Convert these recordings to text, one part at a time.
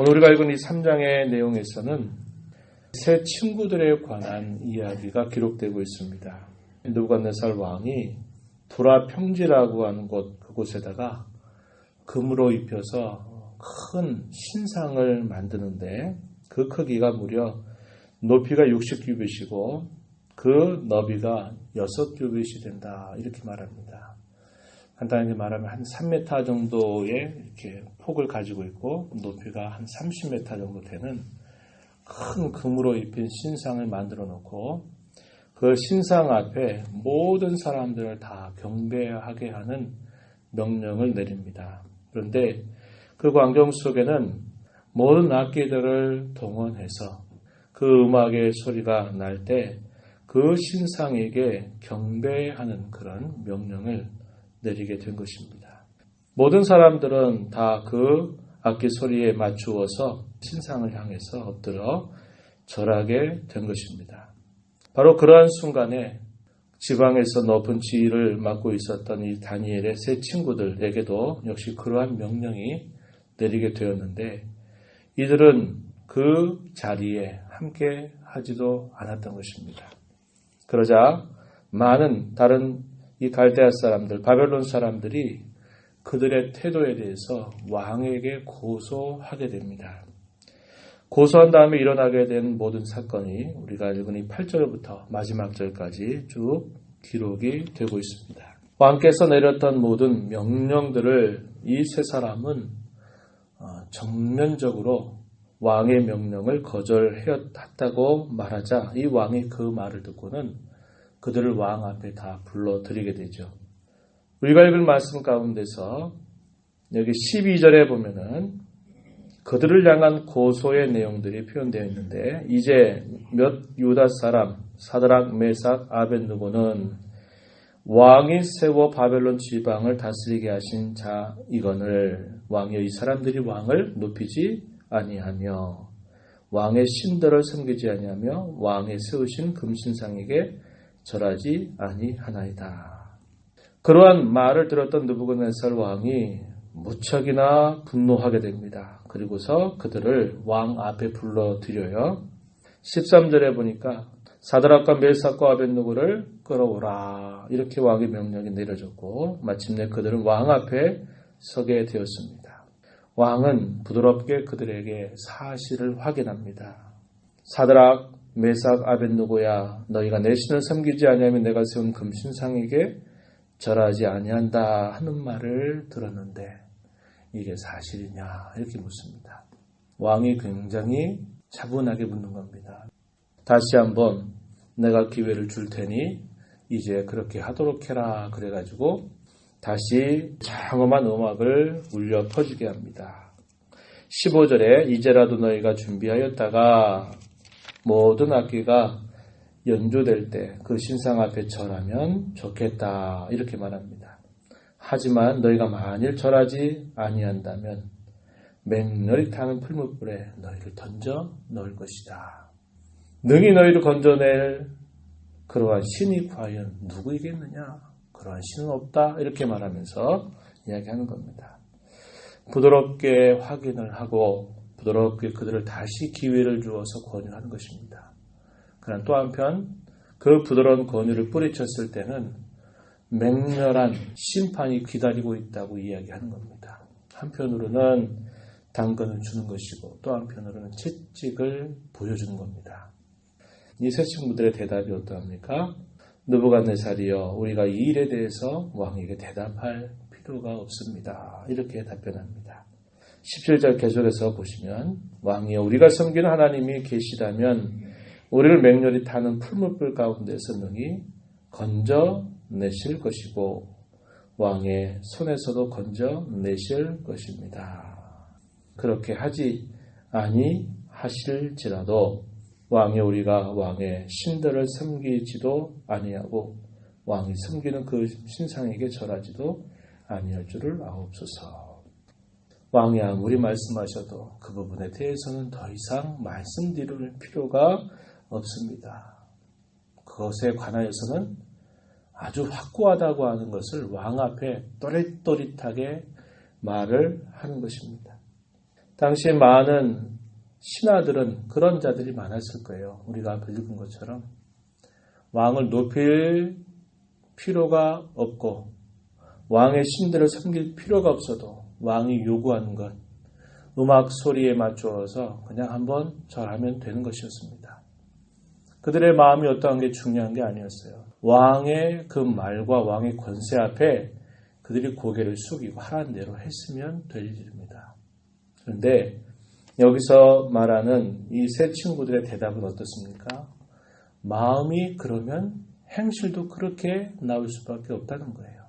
오늘 우리가 읽은 이 3장의 내용에서는 새 친구들에 관한 이야기가 기록되고 있습니다. 누부갓네살 왕이 두라 평지라고 하는 곳 그곳에다가 금으로 입혀서 큰 신상을 만드는데 그 크기가 무려 높이가 60규빗이고 그 너비가 6규빗이 된다 이렇게 말합니다. 간단하게 말하면 한 3m 정도의 이렇게 폭을 가지고 있고 높이가 한 30m 정도 되는 큰 금으로 입힌 신상을 만들어 놓고 그 신상 앞에 모든 사람들을 다 경배하게 하는 명령을 내립니다. 그런데 그 광경 속에는 모든 악기들을 동원해서 그 음악의 소리가 날 때 그 신상에게 경배하는 그런 명령을 내리게 된 것입니다. 모든 사람들은 다 그 악기 소리에 맞추어서 신상을 향해서 엎드려 절하게 된 것입니다. 바로 그러한 순간에 지방에서 높은 지위를 맡고 있었던 이 다니엘의 세 친구들에게도 역시 그러한 명령이 내리게 되었는데 이들은 그 자리에 함께 하지도 않았던 것입니다. 그러자 많은 다른 이 갈대아 사람들, 바벨론 사람들이 그들의 태도에 대해서 왕에게 고소하게 됩니다. 고소한 다음에 일어나게 된 모든 사건이 우리가 읽은 이 8절부터 마지막 절까지 쭉 기록이 되고 있습니다. 왕께서 내렸던 모든 명령들을 이 세 사람은 어, 정면적으로 왕의 명령을 거절했다고 말하자 이 왕이 그 말을 듣고는 그들을 왕 앞에 다 불러드리게 되죠. 우리가 읽은 말씀 가운데서 여기 12절에 보면은 그들을 향한 고소의 내용들이 표현되어 있는데 이제 몇 유다 사람 사드락 메삭 아벤누고는 왕이 세워 바벨론 지방을 다스리게 하신 자 이건을 왕이 이 사람들이 왕을 높이지 아니하며 왕의 신들을 섬기지 아니하며 왕의 세우신 금신상에게 절하지 아니하나이다. 그러한 말을 들었던 느부갓네살 왕이 무척이나 분노하게 됩니다. 그리고서 그들을 왕 앞에 불러들여요. 13절에 보니까 사드락과 멜삭과 아벤누고를 끌어오라 이렇게 왕의 명령이 내려졌고 마침내 그들은 왕 앞에 서게 되었습니다. 왕은 부드럽게 그들에게 사실을 확인합니다. 사드락, 메삭, 아벤누고야 너희가 내 신을 섬기지 아니하면 내가 세운 금신상에게 절하지 아니한다 하는 말을 들었는데 이게 사실이냐 이렇게 묻습니다. 왕이 굉장히 차분하게 묻는 겁니다. 다시 한번 내가 기회를 줄 테니 이제 그렇게 하도록 해라 그래가지고 다시 장엄한 음악을 울려 퍼지게 합니다. 15절에 이제라도 너희가 준비하였다가 모든 악기가 연주될 때 그 신상 앞에 절하면 좋겠다 이렇게 말합니다. 하지만 너희가 만일 절하지 아니한다면 맹렬히 타는 풀무불에 너희를 던져 넣을 것이다. 능히 너희를 건져낼 그러한 신이 과연 누구이겠느냐? 그러한 신은 없다. 이렇게 말하면서 이야기하는 겁니다. 부드럽게 확인을 하고 부드럽게 그들을 다시 기회를 주어서 권유하는 것입니다. 그러나 또 한편 그 부드러운 권유를 뿌리쳤을 때는 맹렬한 심판이 기다리고 있다고 이야기하는 겁니다. 한편으로는 당근을 주는 것이고 또 한편으로는 채찍을 보여주는 겁니다. 이 세 친구들의 대답이 어떠합니까? 느부갓네살이여 우리가 이 일에 대해서 왕에게 대답할 필요가 없습니다. 이렇게 답변합니다. 17절 계속해서 보시면 왕이여 우리가 섬기는 하나님이 계시다면 우리를 맹렬히 타는 풀무불 가운데서 능히 건져내실 것이고 왕의 손에서도 건져내실 것입니다. 그렇게 하지 아니하실지라도 왕이 우리가 왕의 신들을 섬기지도 아니하고 왕이 섬기는 그 신상에게 절하지도 아니할 줄을 아옵소서. 왕이 아무리 말씀하셔도 그 부분에 대해서는 더 이상 말씀드릴 필요가 없습니다. 그것에 관하여서는 아주 확고하다고 하는 것을 왕 앞에 또릿또릿하게 말을 하는 것입니다. 당시 많은 신하들은 그런 자들이 많았을 거예요. 우리가 앞에 읽은 것처럼. 왕을 높일 필요가 없고, 왕의 신들을 섬길 필요가 없어도 왕이 요구하는 것, 음악 소리에 맞추어서 그냥 한번 절하면 되는 것이었습니다. 그들의 마음이 어떠한 게 중요한 게 아니었어요. 왕의 그 말과 왕의 권세 앞에 그들이 고개를 숙이고 하라는 대로 했으면 될 일입니다. 그런데 여기서 말하는 이 세 친구들의 대답은 어떻습니까? 마음이 그러면 행실도 그렇게 나올 수밖에 없다는 거예요.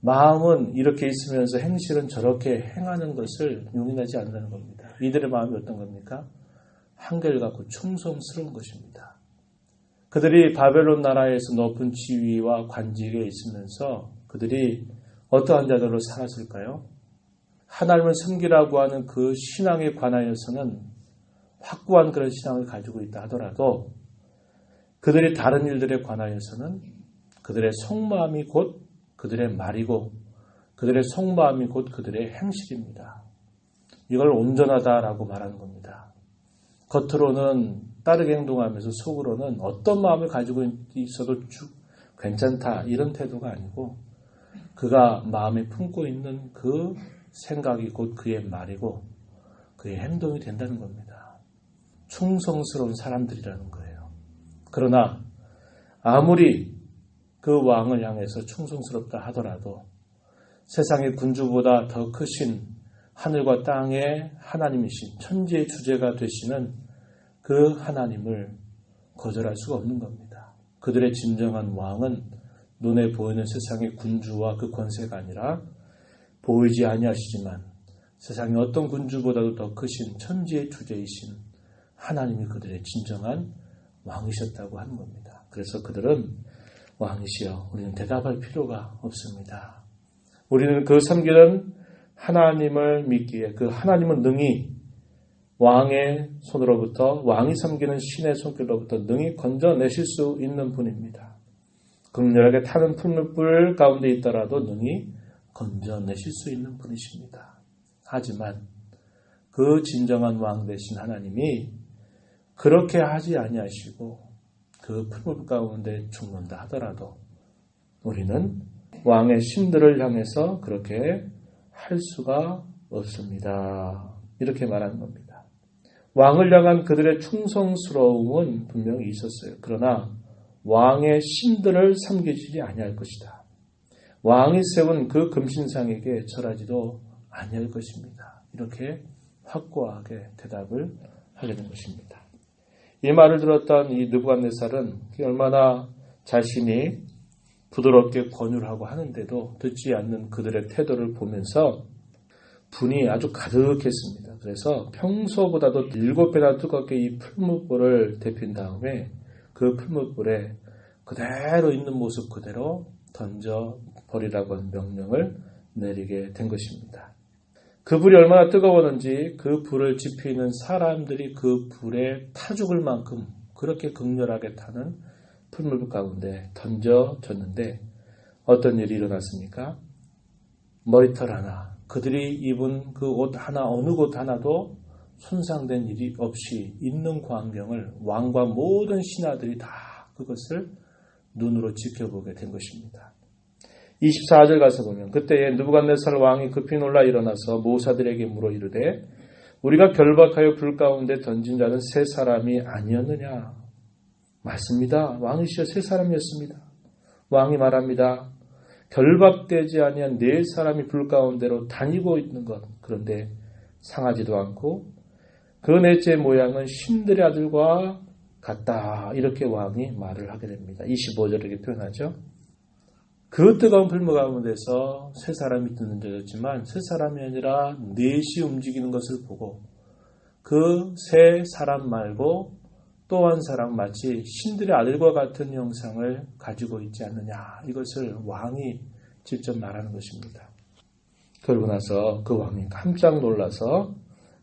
마음은 이렇게 있으면서 행실은 저렇게 행하는 것을 용인하지 않는다는 겁니다. 이들의 마음이 어떤 겁니까? 한결같고 충성스러운 것입니다. 그들이 바벨론 나라에서 높은 지위와 관직에 있으면서 그들이 어떠한 자들로 살았을까요? 하나님을 섬기라고 하는 그 신앙에 관하여서는 확고한 그런 신앙을 가지고 있다 하더라도 그들이 다른 일들에 관하여서는 그들의 속마음이 곧 그들의 말이고 그들의 속마음이 곧 그들의 행실입니다. 이걸 온전하다라고 말하는 겁니다. 겉으로는 따르게 행동하면서 속으로는 어떤 마음을 가지고 있어도 쭉 괜찮다 이런 태도가 아니고 그가 마음에 품고 있는 그 생각이 곧 그의 말이고 그의 행동이 된다는 겁니다. 충성스러운 사람들이라는 거예요. 그러나 아무리 그 왕을 향해서 충성스럽다 하더라도 세상의 군주보다 더 크신 하늘과 땅의 하나님이신 천지의 주제가 되시는 그 하나님을 거절할 수가 없는 겁니다. 그들의 진정한 왕은 눈에 보이는 세상의 군주와 그 권세가 아니라 보이지 아니하시지만 세상의 어떤 군주보다도 더 크신 천지의 주제이신 하나님이 그들의 진정한 왕이셨다고 하는 겁니다. 그래서 그들은 왕이시여 우리는 대답할 필요가 없습니다. 우리는 그 섬기는 하나님을 믿기에 그 하나님은 능히 왕의 손으로부터 왕이 섬기는 신의 손길로부터 능히 건져내실 수 있는 분입니다. 극렬하게 타는 풀물불 가운데 있더라도 능히 건져내실 수 있는 분이십니다. 하지만 그 진정한 왕 되신 하나님이 그렇게 하지 아니하시고 그 풀물 가운데 죽는다 하더라도 우리는 왕의 신들을 향해서 그렇게 할 수가 없습니다. 이렇게 말하는 겁니다. 왕을 향한 그들의 충성스러움은 분명히 있었어요. 그러나 왕의 신들을 섬기지 아니할 것이다. 왕이 세운 그 금신상에게 절하지도 아니할 것입니다. 이렇게 확고하게 대답을 하게 된 것입니다. 이 말을 들었던 이 느부갓네살은 얼마나 자신이 부드럽게 권유를 하고 하는데도 듣지 않는 그들의 태도를 보면서 분이 아주 가득했습니다. 그래서 평소보다도 일곱 배나 뜨겁게 이 풀무불을 데핀 다음에 그 풀무불에 그대로 있는 모습 그대로 던져 버리라고 하는 명령을 내리게 된 것입니다. 그 불이 얼마나 뜨거웠는지 그 불을 지피는 사람들이 그 불에 타 죽을 만큼 그렇게 극렬하게 타는 풀물 가운데 던져졌는데 어떤 일이 일어났습니까? 머리털 하나, 그들이 입은 그 옷 하나, 어느 곳 하나도 손상된 일이 없이 있는 광경을 왕과 모든 신하들이 다 그것을 눈으로 지켜보게 된 것입니다. 24절 가서 보면 그때에 누부갓네살 왕이 급히 놀라 일어나서 모사들에게 물어 이르되 우리가 결박하여 불 가운데 던진 자는 세 사람이 아니었느냐? 맞습니다. 왕이시여 세 사람이었습니다. 왕이 말합니다. 결박되지 아니한 네 사람이 불 가운데로 다니고 있는 것. 그런데 상하지도 않고 그 넷째 모양은 신들의 아들과 같다. 이렇게 왕이 말을 하게 됩니다. 25절 이렇게 표현하죠. 그 뜨거운 불무 가운데서 세 사람이 듣는 자였지만 세 사람이 아니라 넷이 움직이는 것을 보고 그 세 사람 말고 또 한 사람 마치 신들의 아들과 같은 형상을 가지고 있지 않느냐 이것을 왕이 직접 말하는 것입니다. 그러고 나서 그 왕이 깜짝 놀라서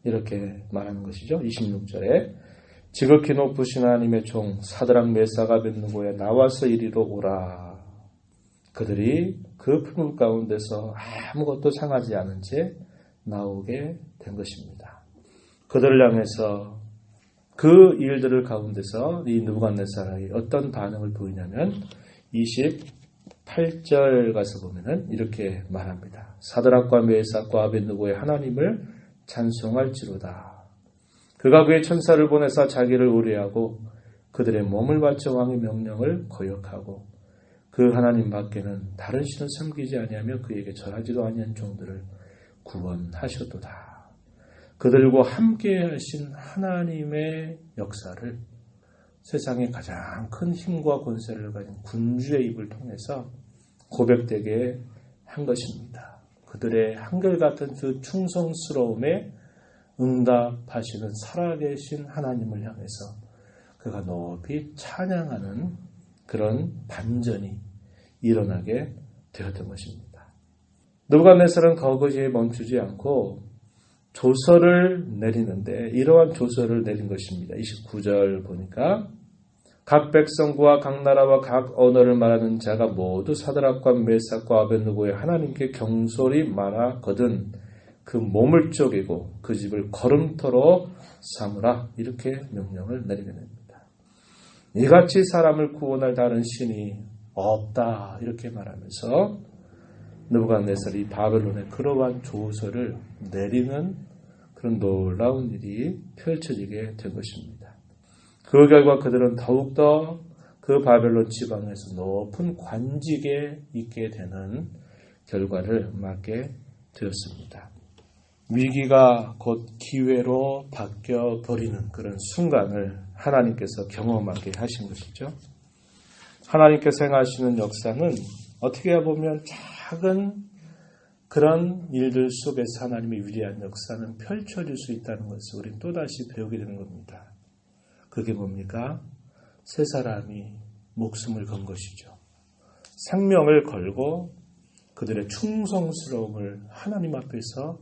이렇게 말하는 것이죠. 26절에 지극히 높으신 하나님의 종 사드랑 메사가 벳누고에 나와서 이리로 오라. 그들이 그 풀물 가운데서 아무것도 상하지 않은 채 나오게 된 것입니다. 그들을 향해서 그 일들을 가운데서 이 누부갓네살이 어떤 반응을 보이냐면 28절 가서 보면은 이렇게 말합니다. 사드락과 메삭과 아벤누고의 하나님을 찬송할지로다. 그가 그의 천사를 보내사 자기를 우려하고 그들의 몸을 바쳐 왕의 명령을 거역하고 그 하나님 밖에는 다른 신을 섬기지 아니하며 그에게 절하지도 아니한 종들을 구원하셨도다. 그들과 함께 하신 하나님의 역사를 세상의 가장 큰 힘과 권세를 가진 군주의 입을 통해서 고백되게 한 것입니다. 그들의 한결같은 그 충성스러움에 응답하시는 살아계신 하나님을 향해서 그가 높이 찬양하는 그런 반전이 일어나게 되었던 것입니다. 누가네살은 거기에 멈추지 않고 조서를 내리는데 이러한 조서를 내린 것입니다. 29절 보니까 각 백성과 각 나라와 각 언어를 말하는 자가 모두 사드락과 메삭과 아벤누고의 하나님께 경솔이 말하거든 그 몸을 쪼개고 그 집을 걸음터로 삼으라 이렇게 명령을 내리게 됩니다. 이같이 사람을 구원할 다른 신이 없다 이렇게 말하면서 느부갓네살이 바벨론의 그러한 조서를 내리는 그런 놀라운 일이 펼쳐지게 된 것입니다. 그 결과 그들은 더욱더 그 바벨론 지방에서 높은 관직에 있게 되는 결과를 맞게 되었습니다. 위기가 곧 기회로 바뀌어 버리는 그런 순간을 하나님께서 경험하게 하신 것이죠. 하나님께서 행하시는 역사는 어떻게 보면 작은 그런 일들 속에서 하나님의 위대한 역사는 펼쳐질 수 있다는 것을 우리는 또다시 배우게 되는 겁니다. 그게 뭡니까? 세 사람이 목숨을 건 것이죠. 생명을 걸고 그들의 충성스러움을 하나님 앞에서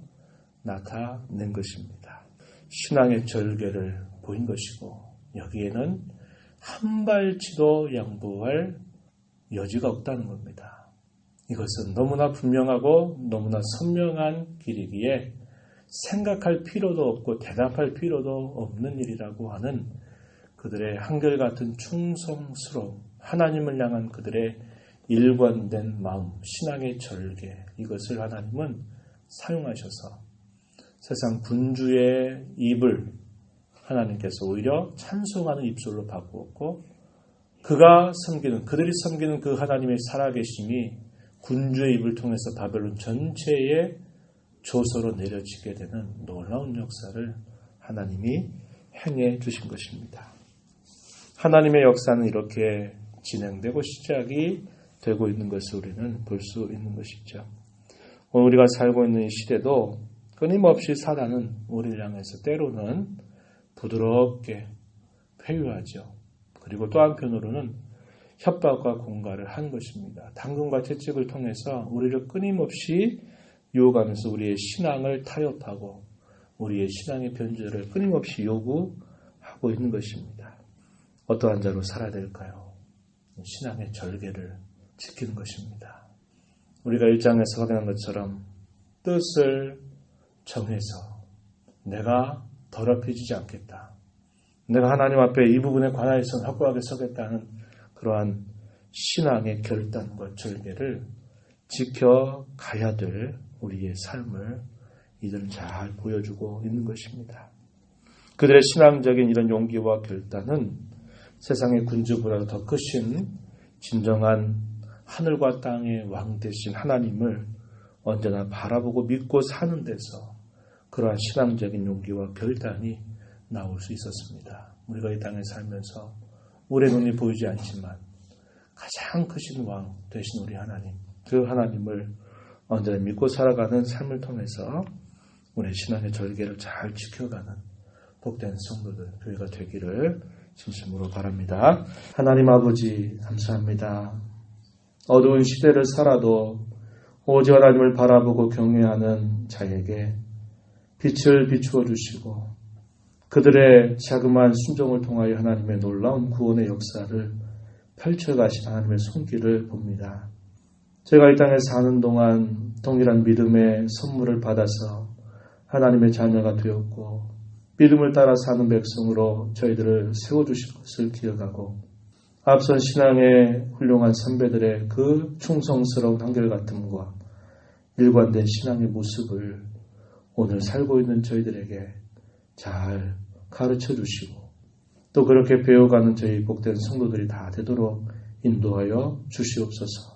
나타낸 것입니다. 신앙의 절개를 보인 것이고 여기에는 한 발치도 양보할 여지가 없다는 겁니다. 이것은 너무나 분명하고 너무나 선명한 길이기에 생각할 필요도 없고 대답할 필요도 없는 일이라고 하는 그들의 한결같은 충성스러움, 하나님을 향한 그들의 일관된 마음, 신앙의 절개, 이것을 하나님은 사용하셔서 세상 군주의 입을 하나님께서 오히려 찬송하는 입술로 바꾸었고 그가 섬기는 그들이 섬기는 그 하나님의 살아계심이 군주의 입을 통해서 바벨론 전체에 조서로 내려지게 되는 놀라운 역사를 하나님이 행해 주신 것입니다. 하나님의 역사는 이렇게 진행되고 시작이 되고 있는 것을 우리는 볼 수 있는 것이죠. 오늘 우리가 살고 있는 시대도 끊임없이 사단은 우리를 향해서 때로는 부드럽게 회유하죠. 그리고 또 한편으로는 협박과 공갈을 한 것입니다. 당근과 채찍을 통해서 우리를 끊임없이 유혹하면서 우리의 신앙을 타협하고 우리의 신앙의 변절을 끊임없이 요구하고 있는 것입니다. 어떠한 자로 살아야 될까요? 신앙의 절개를 지키는 것입니다. 우리가 일장에서 확인한 것처럼 뜻을 정해서 내가 더럽혀지지 않겠다. 내가 하나님 앞에 이 부분에 관하여서는 확고하게 서겠다는 그러한 신앙의 결단과 절개를 지켜가야 될 우리의 삶을 이들은 잘 보여주고 있는 것입니다. 그들의 신앙적인 이런 용기와 결단은 세상의 군주보다 더 크신 진정한 하늘과 땅의 왕 되신 하나님을 언제나 바라보고 믿고 사는 데서 그러한 신앙적인 용기와 결단이 나올 수 있었습니다. 우리가 이 땅에 살면서 우리의 눈이 보이지 않지만 가장 크신 왕 되신 우리 하나님, 그 하나님을 언제나 믿고 살아가는 삶을 통해서 우리 신앙의 절개를 잘 지켜가는 복된 성도들, 교회가 되기를 진심으로 바랍니다. 하나님 아버지, 감사합니다. 어두운 시대를 살아도 오직 하나님을 바라보고 경외하는 자에게 빛을 비추어 주시고 그들의 자그마한 순종을 통하여 하나님의 놀라운 구원의 역사를 펼쳐가신 하나님의 손길을 봅니다. 제가 이 땅에 사는 동안 동일한 믿음의 선물을 받아서 하나님의 자녀가 되었고 믿음을 따라 사는 백성으로 저희들을 세워주신 것을 기억하고 앞선 신앙의 훌륭한 선배들의 그 충성스러운 한결같음과 일관된 신앙의 모습을 오늘 살고 있는 저희들에게 잘 가르쳐 주시고 또 그렇게 배워가는 저희 복된 성도들이 다 되도록 인도하여 주시옵소서.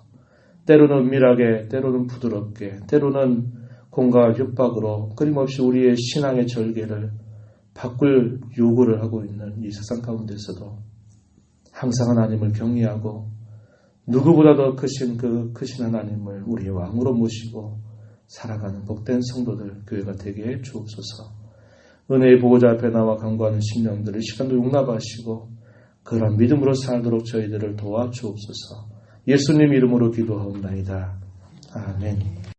때로는 은밀하게, 때로는 부드럽게, 때로는 공과 협박으로 끊임없이 우리의 신앙의 절개를 바꿀 요구를 하고 있는 이 세상 가운데서도 항상 하나님을 경외하고 누구보다 더 크신 그 크신 하나님을 우리의 왕으로 모시고 살아가는 복된 성도들 교회가 되게 해 주옵소서. 은혜의 보호자 앞에 나와 강구하는 심령들을 시간도 용납하시고 그런 믿음으로 살도록 저희들을 도와 주옵소서. 예수님 이름으로 기도하옵나이다. 아멘.